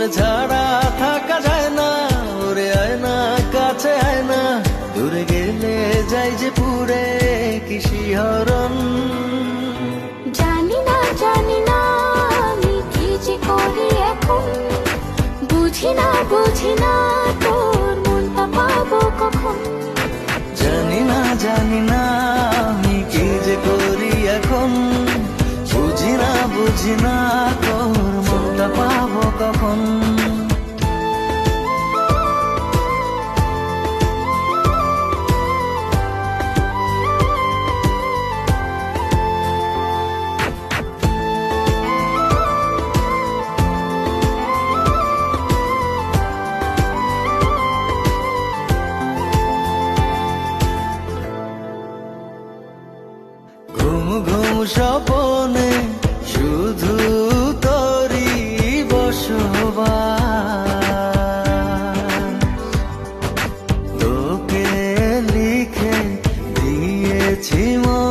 তোর ছাড়া থাকা যায় না ওরে আয় না কাছে আয় না। দূরে গেলে যাই যে পুরে কি শিহরণ জানি না জানি না আমি কি যে করি এখন। বুঝি না বুঝি না তোর মনটা পাবো কখন। জানি না জানি না আমি কি যে করি এখন। বুঝি না বুঝি না ঘুম সপনে শুধু তরি বসবাস। তোকে লিখে দিয়েছি মন